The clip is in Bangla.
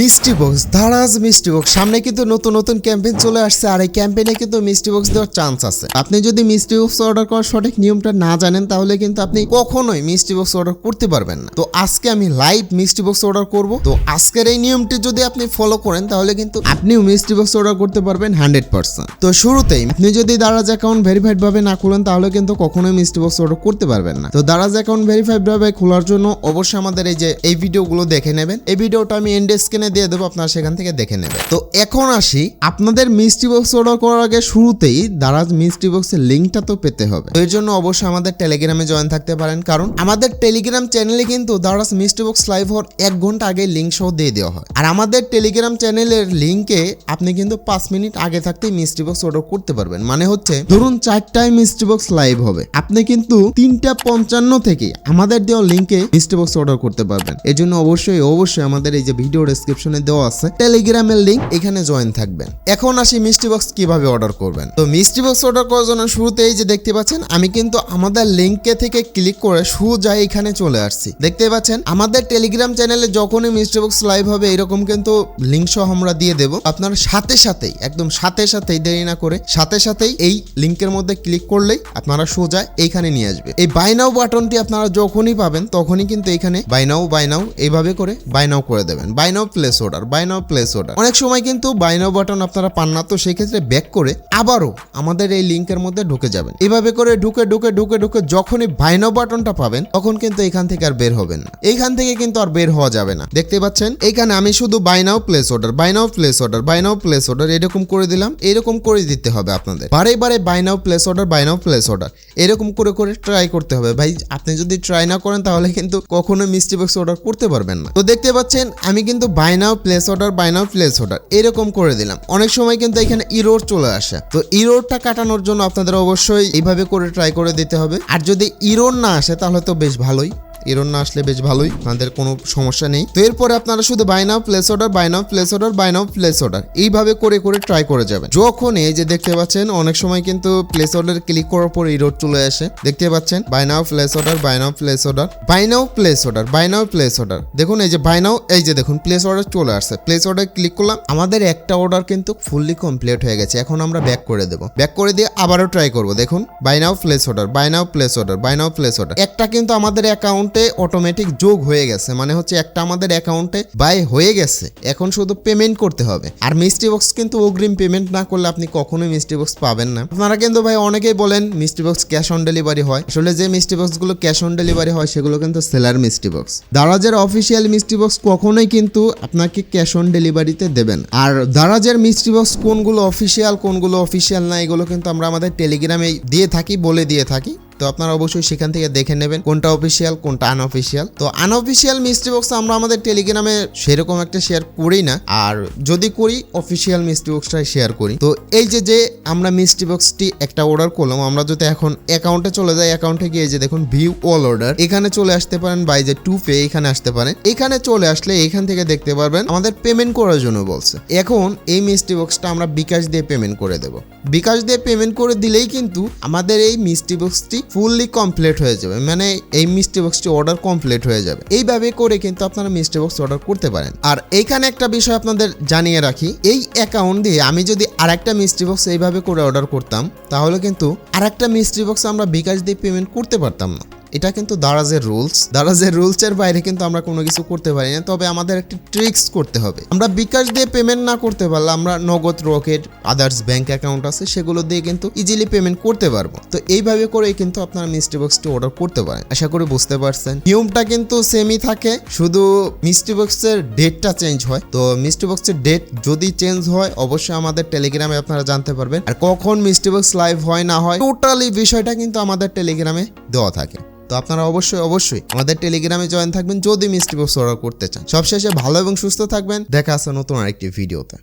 মিষ্টি বক্স, ধারাজ মিষ্টি বক্স। সামনে কিন্তু নতুন নতুন ক্যাম্পেইন চলে আসছে আর এই ক্যাম্পেইনে কিন্তু মিষ্টি বক্স দেওয়ার চান্স আছে। আপনি যদি মিষ্টি বক্স অর্ডার করার সঠিক নিয়মটা না জানেন, তাহলে কিন্তু আপনি কখনোই মিষ্টি বক্স অর্ডার করতে পারবেন না। তো আজকে আমি লাইভ মিষ্টি বক্স অর্ডার করব। তো আজকের এই নিয়মটি যদি আপনি ফলো করেন, তাহলে কিন্তু আপনিও মিষ্টি বক্স অর্ডার করতে পারবেন হান্ড্রেড পার্সেন্ট তো শুরুতেই আপনি যদি দারাজ অ্যাকাউন্ট ভেরিফাইড ভাবে না খুলেন, তাহলে কিন্তু কখনোই মিষ্টি বক্স অর্ডার করতে পারবেন না। তো দারাজ অ্যাকাউন্ট ভেরিফাইড ভাবে খোলার জন্য অবশ্যই আমাদের এই যে, এই ভিডিওগুলো দেখে নেবেন। এই ভিডিওটা আমি এন্ড স্ক্রিনে দিয়ে দেবো, আপনারা সেখান থেকে দেখে নেবেন। তো এখন আসি, আপনাদের মিষ্টি বক্স অর্ডার করার আগে শুরুতেই দারাজ মিষ্টি বক্সের লিঙ্কটা তো পেতে হবে। তো এর জন্য অবশ্যই আমাদের টেলিগ্রামে জয়েন থাকতে পারেন, কারণ আমাদের টেলিগ্রাম চ্যানেলে কিন্তু দারাজ মিষ্টি বক্স লাইভ হওয়ার এক ঘণ্টা আগে লিঙ্ক সহ দিয়ে দেওয়া হয়। আর আমাদের টেলিগ্রাম চ্যানেলের লিঙ্কে আপনি কিন্তু পাঁচ মিনিট আগে থাকতেই মিষ্টি বক্স অর্ডার করতে পারবেন। মানে হচ্ছে, ধরুন চারটায় মিষ্টি বক্স লাইভ হবে, আপনি কিন্তু তিনটা পঞ্চান্ন থেকে আমাদের দেওয়া লিঙ্কে মিষ্টি বক্স অর্ডার করতে পারবেন। এই জন্য অবশ্যই অবশ্যই আমাদের এই যে ভিডিও ডেসক্রিপশনে দেওয়া আছে। টেলিগ্রামের লিঙ্ক এখানে জয়েন থাকবেন। এখন আসি মিষ্টি বক্স কীভাবে অর্ডার করবেন। তো মিষ্টি বক্স অর্ডার করার জন্য শুরুতেই যে দেখতে পাচ্ছেন, আমি কিন্তু আমাদের লিঙ্কে থেকে ক্লিক করে সোজা এখানে চলে আসছি। দেখতে পাচ্ছেন, আমাদের টেলিগ্রাম চ্যানেলে যখনই মিষ্টি বক্স লাইভ হবে, এরকম কিন্তু লিঙ্ক সহ আমরা দিয়ে দেবো। আপনার সাথে সাথেই, একদম সাথে সাথেই, দেরি না করে সাথে সাথেই এই লিঙ্কের মধ্যে ক্লিক করলেই আপনারা সোজা এইখানে নিয়ে আসবে। এই বাইনাও বাটনটি আপনারা যখনই পাবেন, তখনই কিন্তু এখানে বাইনাও বাইনাও এইভাবে করে বাইনাও করে দেবেন। Buy now place order buy now place order অনেক সময় কিন্তু বাইনাও বাটন আপনারা পান না, তো সেই ক্ষেত্রে ব্যাক করে আবারও আমাদের এই লিঙ্কের মধ্যে ঢুকে যাবেন। এভাবে করে ঢুকে ঢুকে ঢুকে ঢুকে যখনই বাইনাও বাটনটা পাবেন, তখন কিন্তু এখান থেকে আর বের হবেন না। এইখান থেকে কিন্তু আর বের হওয়া যাবে না। দেখতে পাচ্ছেন? এইখানে আমি শুধু buy now place order buy now place order buy now place order এরকম করে দিলাম, এরকম করে দিতে হবে আপনাদের। বারে বারে buy now place order buy now place order এরকম করে করে ট্রাই করতে হবে। ভাই, আপনি যদি ট্রাই না করেন তাহলে কিন্তু কখনো মিষ্টি বক্স অর্ডার করতে পারবেন না। তো দেখতে পাচ্ছেন, আমি কিন্তু buy now place order buy now place order এরকম করে দিলাম। অনেক সময় কিন্তু এখানে ইরোর চলে আসে। তো ইরোরটা কাটানোর জন্য আপনাদের অবশ্যই এইভাবে করে ট্রাই করে দিতে হবে। আর যদি ইরোর না আসে, তাহলে তো বেশ ভালোই। এরর না আসলে বেশ ভালোই আমাদের কোনো সমস্যা নেই তো এরপরে আপনারা শুধু buy now place order buy now place order buy now place order এইভাবে করে করে ট্রাই করে যাবেন যখন এই যে দেখতে পাচ্ছেন অনেক সময় কিন্তু প্লেস অর্ডার ক্লিক করার পর ইরোড চলে আসে দেখতে পাচ্ছেন buy now place order buy now place order buy now place order buy now place order দেখুন এই যে বাই নাও এই যে দেখুন প্লেস অর্ডার চলে আসছে প্লেস অর্ডার ক্লিক করলাম আমাদের একটা অর্ডার কিন্তু ফুললি কমপ্লিট হয়ে গেছে এখন আমরা ব্যাক করে দেবো ব্যাক করে দিয়ে আবারও ট্রাই করব দেখুন buy now place order buy now place order buy now place order একটা কিন্তু আমাদের অ্যাকাউন্টে অটোমেটিক যোগ হয়ে গেছে। মানে হচ্ছে একটা আমাদের অ্যাকাউন্টে বাই হয়ে গেছে। এখন শুধু পেমেন্ট করতে হবে। আর মিষ্টি বক্স কিন্তু অগ্রিম পেমেন্ট না করলে আপনি কখনোই মিষ্টি বক্স পাবেন না। আপনারা কিন্তু ভাই অনেকেই বলেন মিষ্টি বক্স ক্যাশ অন ডেলিভারি হয়। আসলে যে মিষ্টি বক্সগুলো ক্যাশ অন ডেলিভারি হয়, সেগুলো কিন্তু সেলার মিষ্টি বক্স দারাজের অফিসিয়াল মিষ্টি বক্স কখনোই কিন্তু আপনাকে ক্যাশ অন ডেলিভারিতে দেবেন আর দারাজের মিষ্টি বক্স কোনগুলো অফিসিয়াল কোনগুলো অফিসিয়াল না, এগুলো কিন্তু আমরা আমাদের টেলিগ্রামে দিয়ে থাকি, বলে দিয়ে থাকি। তো আপনারা অবশ্যই সেখান থেকে দেখে নেবেন কোনটা অফিসিয়াল কোনটা আনঅফিসিয়াল তো আনঅফিসিয়াল মিষ্টি বক্স আমরা আমাদের টেলিগ্রামে সেরকম একটা শেয়ার করি না। আর যদি করি অফিসিয়াল মিষ্টি বক্সটাই শেয়ার করি। তো এই যে যে আমরা মিষ্টি বক্সটি একটা অর্ডার করলাম, আমরা যদি এখন অ্যাকাউন্টে চলে যাই অ্যাকাউন্টে গিয়ে যে দেখুন ভিউ অল অর্ডার এখানে চলে আসতে পারেন বাই যে টু পে এখানে আসতে পারেন। এখানে চলে আসলে এখান থেকে দেখতে পারবেন, আমাদের পেমেন্ট করার জন্য বলছে। এখন এই মিষ্টি বক্সটা আমরা বিকাশ দিয়ে পেমেন্ট করে দেব। বিকাশ দিয়ে পেমেন্ট করে দিলেই কিন্তু আমাদের এই মিষ্টি বক্সটি ফুললি কমপ্লিট হয়ে যাবে। মানে এই মিষ্টি বক্সটি অর্ডার কমপ্লিট হয়ে যাবে। এইভাবে করে কিন্তু আপনারা মিষ্টি বক্স অর্ডার করতে পারেন। আর এইখানে একটা বিষয় আপনাদের জানিয়ে রাখি, এই অ্যাকাউন্ট দিয়ে আমি যদি আরেকটা মিষ্টি বক্স এইভাবে করে অর্ডার করতাম, তাহলে কিন্তু আরেকটা মিষ্টি বক্স আমরা বিকাশ দিয়ে পেমেন্ট করতে পারতাম না। এটা কিন্তু দারাজের রুলস দারাজের রুলসের বাইরে কিন্তু আমরা কোনো কিছু করতে পারি না। তবে আমাদের একটি ট্রিক্স করতে হবে। আমরা বিকাশ দিয়ে পেমেন্ট না করতে পারলে আমরা নগদ রকেট আদার্স ব্যাংক অ্যাকাউন্ট আছে, সেগুলো দিয়ে কিন্তু ইজিলি পেমেন্ট করতে পারব। তো এইভাবে করেই কিন্তু আপনারা মিষ্টি বক্সটি অর্ডার করতে পারেন। আশা করি বুঝতে পারছেন। নিয়মটা কিন্তু সেমই থাকে। শুধু মিষ্টি বক্সের ডেটটা চেঞ্জ হয়। তো মিষ্টি বক্সের ডেট যদি চেঞ্জ হয়, অবশ্যই আমাদের টেলিগ্রামে আপনারা জানতে পারবেন। আর কখন মিষ্টি বক্স লাইভ হয়, না হয় টোটালি বিষয়টা কিন্তু আমাদের টেলিগ্রামে দেওয়া থাকে। তো আপনারা অবশ্যই অবশ্যই আমাদের টেলিগ্রামে জয়েন থাকবেন। যদি মিষ্টি বক্স অর্ডার করতে চান, সবশেষে ভালো এবং সুস্থ থাকবেন। দেখা আছে নতুন আরেকটি ভিডিওতে